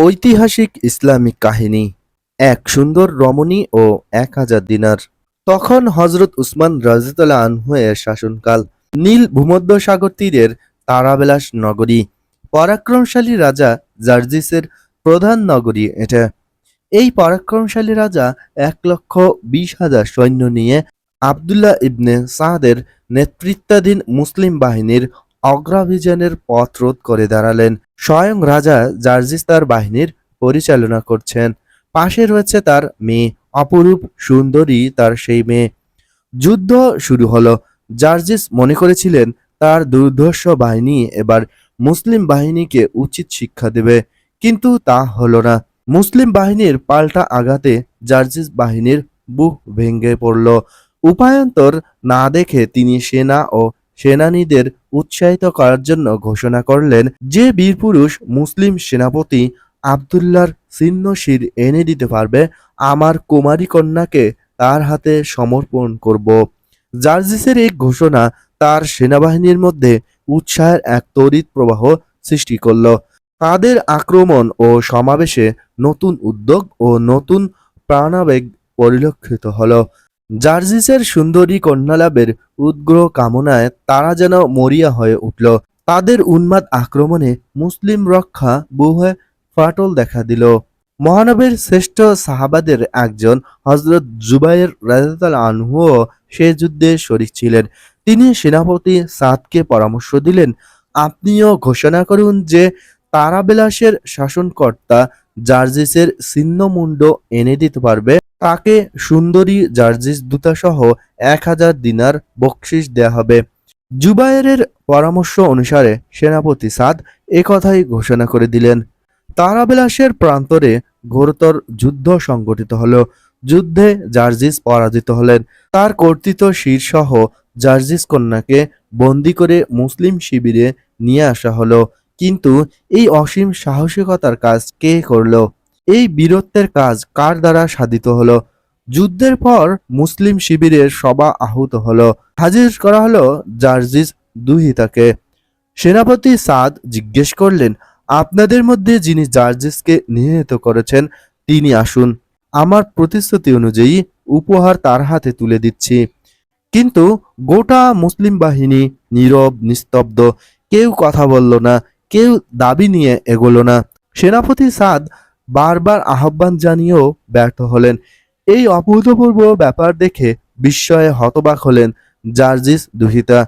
ঐতিহাসিক ইসলামিক কাহিনী, এক সুন্দর রমণী ও এক হাজার দিনার। তখন হজরত উসমান রাজিতাল্লাহ আনহু এর শাসনকাল, নীল ভূমধ্যসাগর তীরের তারাবিলাস নগরী, পরাক্রমশালী রাজা জার্জিসের প্রধান নগরী এটা। এই পরাক্রমশালী রাজা এক লক্ষ বিশ হাজার সৈন্য নিয়ে আবদুল্লাহ ইবনে সাদের নেতৃত্বাধীন মুসলিম বাহিনীর অগ্রাভিযানের পথ রোধ করে দাঁড়ালেন। স্বয়ং রাজা জার্জিস তার বাহিনীর পরিচালনা করছেন। পাশে রয়েছে তার মেয়ে। অপরূপ সুন্দরী তার সেই মেয়ে। যুদ্ধ শুরু হলো। জার্জিস মনে করেছিলেন তার দুর্ধর্ষ বাহিনী এবার মুসলিম বাহিনীকে উচিত শিক্ষা দেবে। কিন্তু তা হলো না। মুসলিম বাহিনীর পাল্টা আঘাতে জার্জিস বাহিনীর বুক ভেঙে পড়ল। উপায়ন্তর না দেখে তিনি সেনা ও সেনানীদের উৎসাহিত করার জন্য ঘোষণা করলেন যে বীরপুরুষ মুসলিম সেনাপতি আবদুল্লার ছিন্ন শির এনে দিতে পারবে, আমার কুমারী কন্যাকে তার হাতে সমর্পণ করব। জার্জিসের এই ঘোষণা তার সেনাবাহিনীর মধ্যে উৎসাহের এক তড়িৎ প্রবাহ সৃষ্টি করল। তাদের আক্রমণ ও সমাবেশে নতুন উদ্যোগ ও নতুন প্রাণাবেগ পরিলক্ষিত হলো। জার্জিসের সুন্দরী কন্যালাভের উদ্গ্র কামনায় তারা যেন মরিয়া হয়ে উঠল। তাদের উন্মাদ আক্রমণে মুসলিম রক্ষা বুহে ফাটল দেখা দিল। মহানবীর শ্রেষ্ঠ সাহাবাদের একজন হজরত জুবাইর রাজাতাল আনহুও সে যুদ্ধে শরিক ছিলেন। তিনি সেনাপতি সাদকে পরামর্শ দিলেন, আপনিও ঘোষণা করুন যে তারাবিলাসের শাসনকর্তা জার্জিসের ছিন্নমুণ্ড এনে দিতে পারবে। তাকে সুন্দরী জার্জিস দূতাসহ এক হাজার দিনার বকশিস দেয়া হবে। জুবায়েরের পরামর্শ অনুসারে সেনাপতি সাদ একথাই ঘোষণা করে দিলেন। তারাবিলাসের প্রান্তরে ঘোরতর যুদ্ধ সংগঠিত হলো। যুদ্ধে জার্জিস পরাজিত হলেন। তার কর্তৃত্ব শীর্ষহ জার্জিস কন্যাকে বন্দি করে মুসলিম শিবিরে নিয়ে আসা হলো। কিন্তু এই অসীম সাহসিকতার কাজ কে করল? এই বীরত্বের কাজ কার দ্বারা সাধিত হলো? যুদ্ধের পর মুসলিম শিবিরের সভা আহুত হলো। হাজির করা হলো জার্জিস দুহিতাকে। সেনাপতি সাদ জিজ্ঞেস করলেন, আপনাদের মধ্যে যিনি জার্জিসকে নিহত করেছেন, তিনি আসুন। আমার প্রতিশ্রুতি অনুযায়ী উপহার তার হাতে তুলে দিচ্ছি। কিন্তু গোটা মুসলিম বাহিনী নীরব, নিস্তব্ধ, কেউ কথা বলল না, কেউ দাবি নিয়ে এগোলো না। সেনাপতি সাদ বারবার আহ্বান জানিয়েও ব্যর্থ হলেন। এই অভূতপূর্ব ব্যাপার দেখে বিস্ময়ে হতবাক হলেন জার্জিস দুহিতা।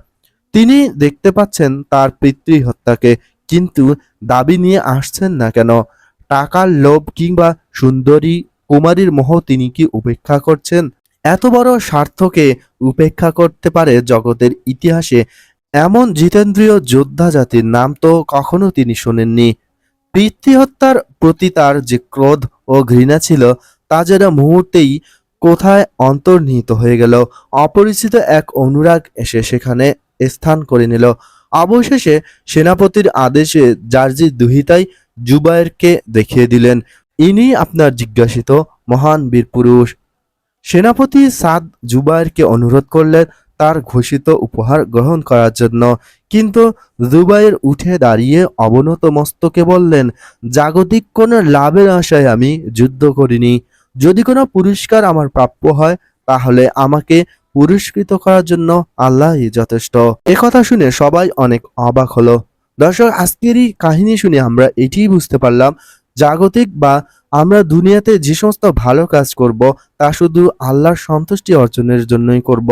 তিনি দেখতে পাচ্ছেন তার পিতৃ হত্যাকে কিন্তু দাবি নিয়ে আসছেন না কেন? টাকার লোভ কিংবা সুন্দরী কুমারীর মোহ তিনি কি উপেক্ষা করছেন? এত বড় স্বার্থকে উপেক্ষা করতে পারে জগতের ইতিহাসে? এমন জিতেন্দ্রীয় যোদ্ধা জাতির নাম তো কখনো তিনি শোনেননি। পিতৃহত্যার প্রতি তার যে ক্রোধ ও ঘৃণা ছিল, তা যেন মুহূর্তেই কোথায় অন্তর্নিহিত হয়ে গেল। অপরিচিত এক অনুরাগ এসে সেখানে স্থান করে নিল। অবশেষে সেনাপতির আদেশে জার্জি দুহিতাই জুবায়েরকে দেখিয়ে দিলেন। ইনি আপনার জিজ্ঞাসিত মহান বীর পুরুষ সেনাপতি সাদ জুবায়েরকে অনুরোধ করলেন তার ঘোষিত উপহার গ্রহণ করার জন্য। কিন্তু জুবাইর উঠে দাঁড়িয়ে অবনত মস্তকে বললেন, জাগতিক কোনো লাভের আশায় আমি যুদ্ধ করিনি। যদি কোনো পুরস্কার আমার প্রাপ্য হয়, তাহলে আমাকে পুরস্কৃত করার জন্য আল্লাহই যথেষ্ট। একথা শুনে সবাই অনেক অবাক হলো। দর্শক আজকেরই কাহিনী শুনে আমরা এটিই বুঝতে পারলাম, জাগতিক বা আমরা দুনিয়াতে যে সমস্ত ভালো কাজ করব, তা শুধু আল্লাহর সন্তুষ্টি অর্জনের জন্যই করব।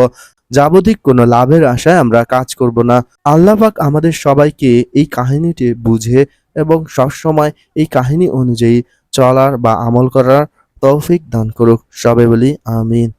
যাবতিক কোনো লাভের আশায় আমরা কাজ করব না। আল্লাহ পাক আমাদের সবাইকে এই কাহিনীটি বুঝে এবং সবসময় এই কাহিনী অনুযায়ী চলার বা আমল করার তৌফিক দান করুক। সবে বলি আমিন।